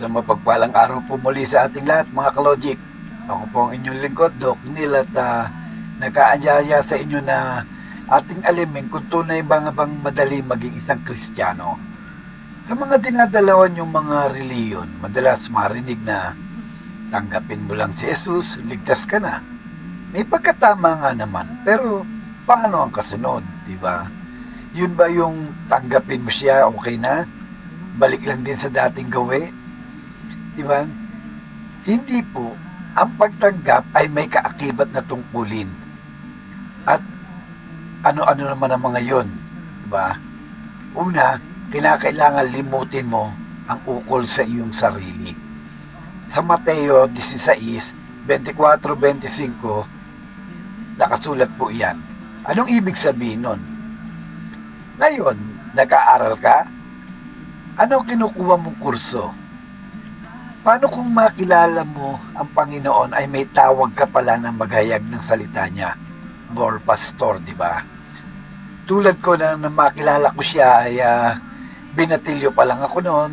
Isang mapagpalang araw po muli sa ating lahat mga kalojik. Ako po ang inyong lingkod, Doc Neil at uh, nakaanyaya sa inyo na ating alimin kung tunay ba nga bang madali maging isang Kristiyano. Sa mga dinadalawan yung mga reliyon, madalas marinig na tanggapin mo lang si Jesus, ligtas ka na. May pagkatama nga naman, pero paano ang kasunod, di ba? Yun ba yung tanggapin mo siya, okay na? Balik lang din sa dating gawi? Di ba? Hindi po. Ang pagtanggap ay may kaakibat na tungkulin. At ano-ano naman ang mga yon, di ba? Una, kinakailangan limutin mo ang ukol sa iyong sarili. Sa Mateo 16, 24-25, nakasulat po iyan. Anong ibig sabihin nun? Ngayon, nag-aaral ka? Ano kinukuha mong kurso? Paano kung makilala mo ang Panginoon ay may tawag ka pala na maghayag ng salita niya? More pastor, di ba? Tulad ko na, na makilala ko siya ay ah, binatilyo pa lang ako noon.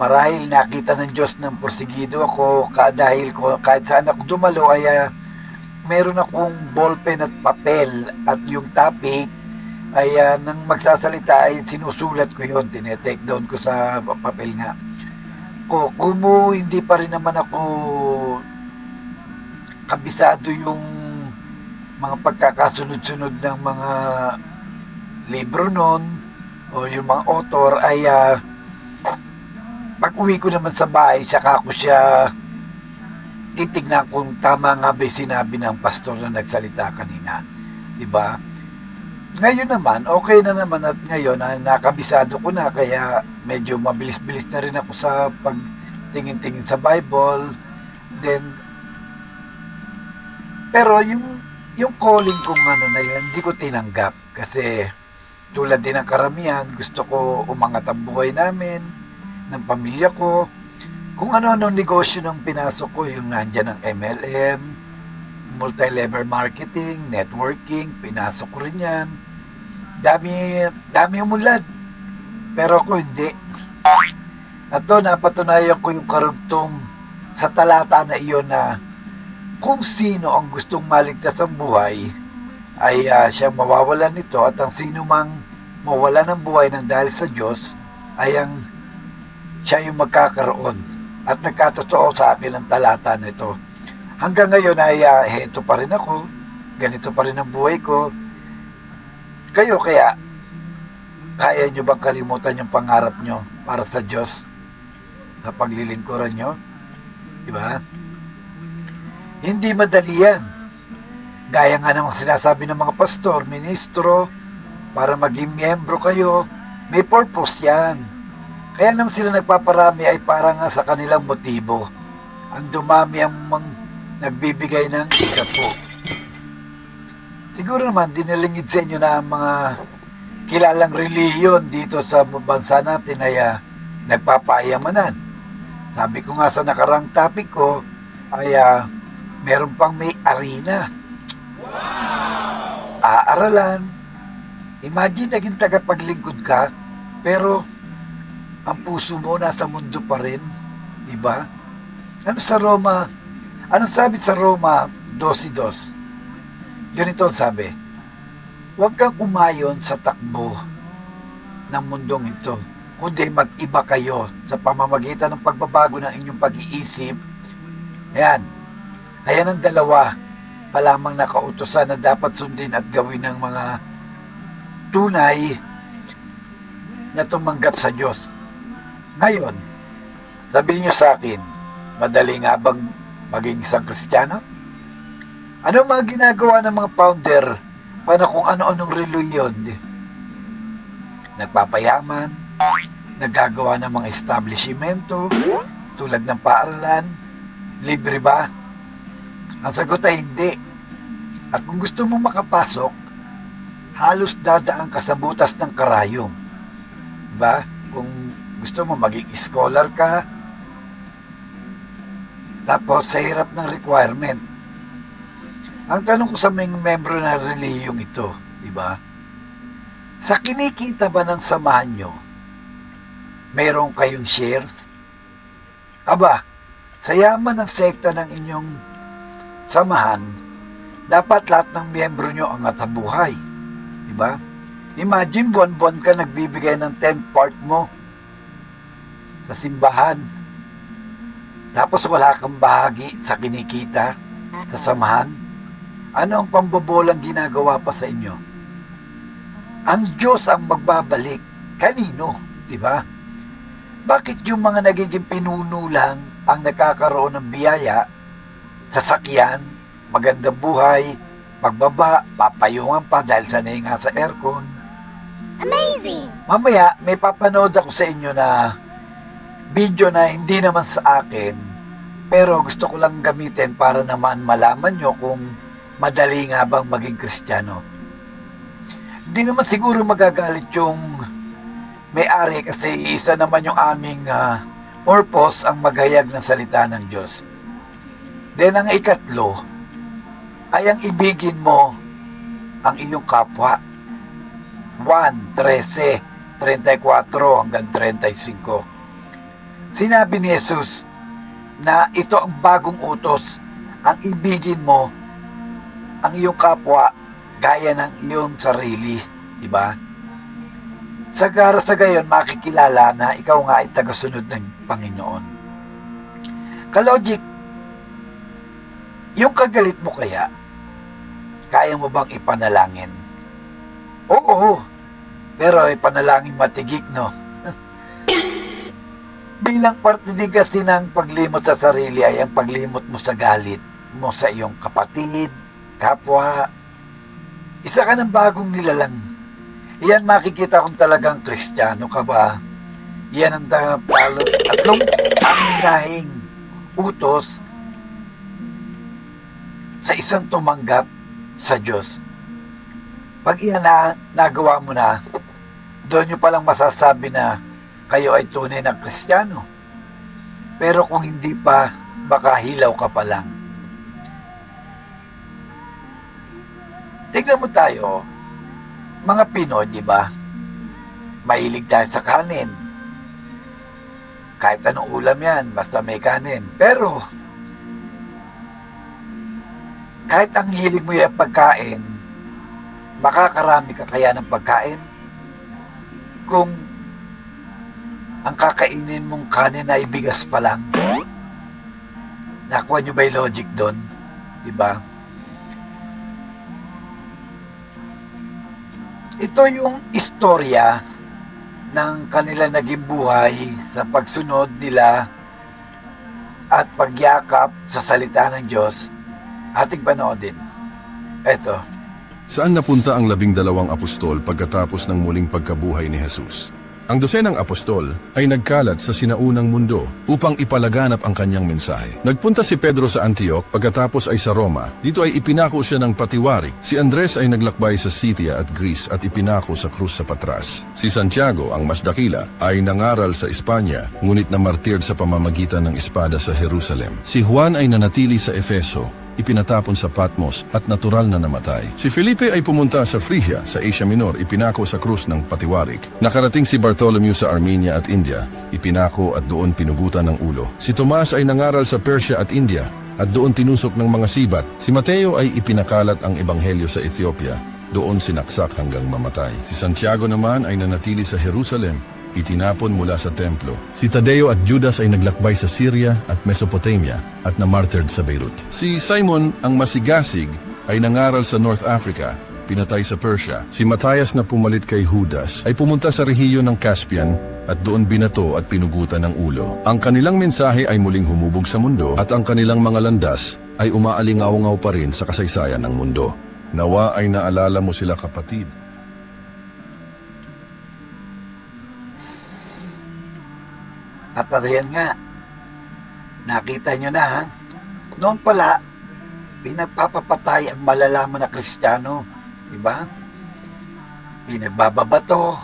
Marahil nakita ng Diyos ng porsigido ako ka, dahil ko, kahit saan ako dumalo ay ah, meron akong ballpen at papel at yung topic ay ah, nang magsasalita ay sinusulat ko yon tinetake down ko sa papel nga ko kumo hindi pa rin naman ako kabisado yung mga pagkakasunod-sunod ng mga libro nun o yung mga author ay ah, pag uwi ko naman sa bahay saka ko siya titignan kung tama nga ba sinabi ng pastor na nagsalita kanina. Di ba ngayon naman, okay na naman at ngayon na nakabisado ko na kaya medyo mabilis-bilis na rin ako sa pagtingin-tingin sa Bible. Then, pero yung yung calling kong ano na yun, hindi ko tinanggap kasi tulad din ng karamihan, gusto ko umangat ang buhay namin, ng pamilya ko. Kung ano-ano negosyo ng pinasok ko, yung nandyan ng MLM, multi-level marketing, networking, pinasok ko rin yan. Dami, dami umulad. Pero ako hindi. At doon, napatunayan ko yung karugtong sa talata na iyon na kung sino ang gustong maligtas ang buhay, ay uh, siyang mawawalan nito at ang sino mang mawala ng buhay ng dahil sa Diyos, ay ang siya yung magkakaroon. At nagkatotoo sa akin ang talata nito hanggang ngayon ay uh, heto pa rin ako, ganito pa rin ang buhay ko. Kayo kaya, kaya nyo bang kalimutan yung pangarap nyo para sa Diyos sa paglilingkuran nyo? Diba? Hindi madali yan. Gaya nga ng sinasabi ng mga pastor, ministro, para maging miyembro kayo, may purpose yan. Kaya naman sila nagpaparami ay para nga sa kanilang motibo. Ang dumami ang mga nagbibigay ng ikapo. Siguro naman, dinalingid sa inyo na ang mga kilalang reliyon dito sa bansa natin ay uh, nagpapayamanan. Sabi ko nga sa nakarang topic ko, ay uh, meron pang may arena. Wow! Aaralan. Imagine naging tagapaglingkod ka, pero ang puso mo nasa mundo pa rin. Diba? Ano sa Roma Anong sabi sa Roma 12.2? Ganito ang sabi, Huwag kang umayon sa takbo ng mundong ito, kundi mag-iba kayo sa pamamagitan ng pagbabago ng inyong pag-iisip. Ayan. Ayan ang dalawa pa lamang nakautosan na dapat sundin at gawin ng mga tunay na tumanggap sa Diyos. Ngayon, sabihin niyo sa akin, madali nga bang maging isang Kristiyano? Ano mga ginagawa ng mga founder para kung ano-anong reliyon? Nagpapayaman, nagagawa ng mga establishmento, tulad ng paaralan, libre ba? Ang sagot ay hindi. At kung gusto mo makapasok, halos dadaan ka sa butas ng karayom. Diba? Kung gusto mo maging scholar ka, tapos, sa hirap ng requirement. Ang tanong ko sa mga membro ng reliyong ito, di ba? Sa kinikita ba ng samahan nyo, mayroon kayong shares? Aba, sa yaman ng sekta ng inyong samahan, dapat lahat ng miyembro nyo angat sa buhay. Diba? Imagine, buwan-buwan ka nagbibigay ng 10 part mo sa simbahan. Tapos wala kang bahagi sa kinikita sa samahan. Ano ang pambobolang ginagawa pa sa inyo? Ang Diyos ang magbabalik. Kanino? Di ba? Bakit yung mga nagiging pinuno lang ang nakakaroon ng biyaya, sasakyan, magandang buhay, pagbaba, papayungan pa dahil sanay nga sa aircon. Amazing! Mamaya, may papanood ako sa inyo na video na hindi naman sa akin, pero gusto ko lang gamitin para naman malaman nyo kung madali nga bang maging kristyano. Hindi naman siguro magagalit yung may-ari kasi isa naman yung aming ah, purpose ang maghayag ng salita ng Diyos. Then ang ikatlo ay ang ibigin mo ang iyong kapwa. 1, 13, 34 hanggang 35. Sinabi ni Jesus na ito ang bagong utos. Ang ibigin mo ang iyong kapwa gaya ng iyong sarili. Diba? Sa gara sa gayon, makikilala na ikaw nga ay tagasunod ng Panginoon. Kalogik, yung kagalit mo kaya, kaya mo bang ipanalangin? Oo, pero ipanalangin matigik, no? Bilang parte din kasi ng paglimot sa sarili ay ang paglimot mo sa galit mo sa iyong kapatid, kapwa. Isa ka ng bagong nilalang. Iyan makikita kung talagang kristyano ka ba. Iyan ang ta- palo, tatlong pangunahing utos sa isang tumanggap sa Diyos. Pag iyan na nagawa mo na, doon nyo palang masasabi na kayo ay tunay na kristyano. Pero kung hindi pa, baka hilaw ka pa lang. Tignan mo tayo, mga Pinoy, di ba? Mahilig tayo sa kanin. Kahit anong ulam yan, basta may kanin. Pero, kahit ang hilig mo yung pagkain, makakarami ka kaya ng pagkain? Kung ang kakainin mong kanin ay bigas pa lang. Nakuha nyo ba yung logic doon? Diba? Ito yung istorya ng kanilang naging buhay sa pagsunod nila at pagyakap sa salita ng Diyos. Ating panoodin. Ito. Saan napunta ang labing dalawang apostol pagkatapos ng muling pagkabuhay ni Jesus? Ang dosenang apostol ay nagkalat sa sinaunang mundo upang ipalaganap ang kanyang mensahe. Nagpunta si Pedro sa Antioch pagkatapos ay sa Roma. Dito ay ipinako siya ng patiwarik. Si Andres ay naglakbay sa Scythia at Greece at ipinako sa krus sa Patras. Si Santiago, ang mas dakila, ay nangaral sa Espanya ngunit namartir sa pamamagitan ng espada sa Jerusalem. Si Juan ay nanatili sa Efeso ipinatapon sa Patmos at natural na namatay. Si Felipe ay pumunta sa Phrygia sa Asia Minor, ipinako sa krus ng patiwarik. Nakarating si Bartholomew sa Armenia at India, ipinako at doon pinugutan ng ulo. Si Tomas ay nangaral sa Persia at India at doon tinusok ng mga sibat. Si Mateo ay ipinakalat ang ebanghelyo sa Ethiopia, doon sinaksak hanggang mamatay. Si Santiago naman ay nanatili sa Jerusalem itinapon mula sa templo. Si Tadeo at Judas ay naglakbay sa Syria at Mesopotamia at namartyred sa Beirut. Si Simon, ang masigasig, ay nangaral sa North Africa, pinatay sa Persia. Si Matthias na pumalit kay Judas ay pumunta sa rehiyon ng Caspian at doon binato at pinugutan ng ulo. Ang kanilang mensahe ay muling humubog sa mundo at ang kanilang mga landas ay umaalingaw-ngaw pa rin sa kasaysayan ng mundo. Nawa ay naalala mo sila kapatid. At ariyan nga, nakita nyo na ha, noon pala, pinagpapapatay ang malalaman na kristyano. Diba? Pinagbababato,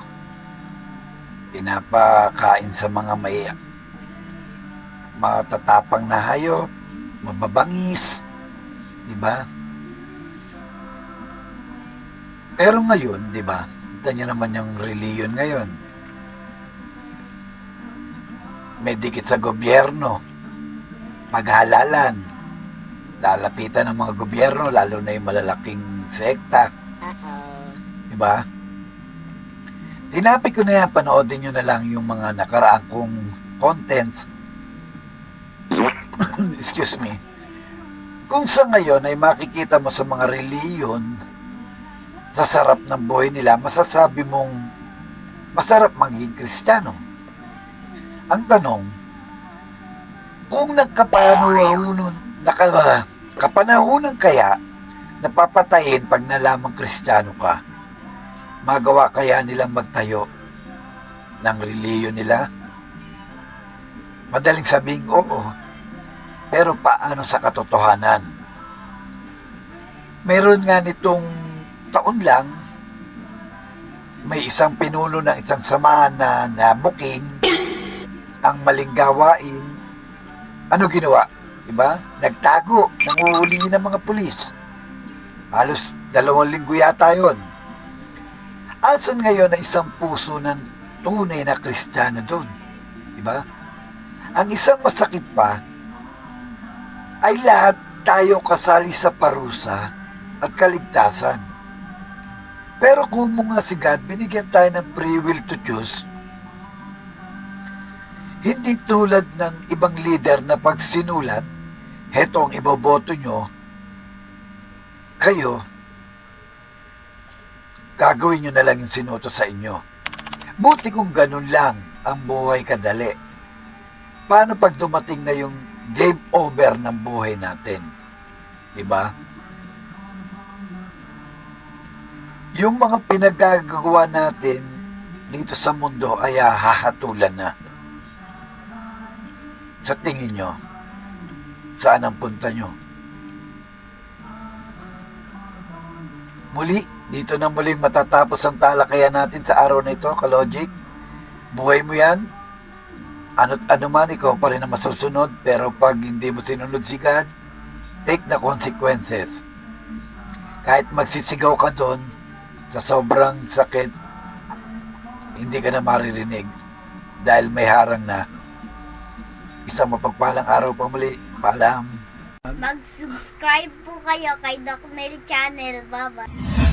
pinapakain sa mga may matatapang na hayop, mababangis, diba? Pero ngayon, di ba? Kita nyo naman yung reliyon ngayon. May dikit sa gobyerno. paghalalan. Lalapitan ng mga gobyerno, lalo na yung malalaking sekta. Diba? Tinapik ko na yan, panoodin nyo na lang yung mga nakaraang kong contents. Excuse me. Kung sa ngayon ay makikita mo sa mga reliyon, sa sarap ng buhay nila, masasabi mong masarap maging kristyano. Ang tanong, kung nagkapanahunan, naka, kapanahunan kaya, napapatayin pag nalamang kristyano ka, magawa kaya nilang magtayo ng reliyon nila? Madaling sabing oo, pero paano sa katotohanan? Meron nga nitong taon lang, may isang pinuno ng isang samahan na nabuking ang maling gawain. Ano ginawa? Diba? Nagtago, nanguhuli ng mga pulis. Halos dalawang linggo yata yun. Asan ngayon ang isang puso ng tunay na kristyano doon? Diba? Ang isang masakit pa, ay lahat tayo kasali sa parusa at kaligtasan. Pero kung mga si God, binigyan tayo ng free will to choose, hindi tulad ng ibang leader na pag sinulat, heto ang iboboto nyo, kayo, gagawin nyo na lang yung sinuto sa inyo. Buti kung ganun lang ang buhay kadali. Paano pag dumating na yung game over ng buhay natin? Diba? Yung mga pinagagawa natin dito sa mundo ay ah, hahatulan na. Sa tingin nyo, saan ang punta nyo? Muli, dito na muling matatapos ang talakayan natin sa araw na ito, Kalogic. Buhay mo yan. Ano't ano man, ikaw pa rin ang masusunod. Pero pag hindi mo sinunod si God, take the consequences. Kahit magsisigaw ka doon, sa sobrang sakit, hindi ka na maririnig dahil may harang na. Isang mapagpalang araw pa muli. Paalam. Mag-subscribe po kayo kay Doc Mel Channel. Bye-bye.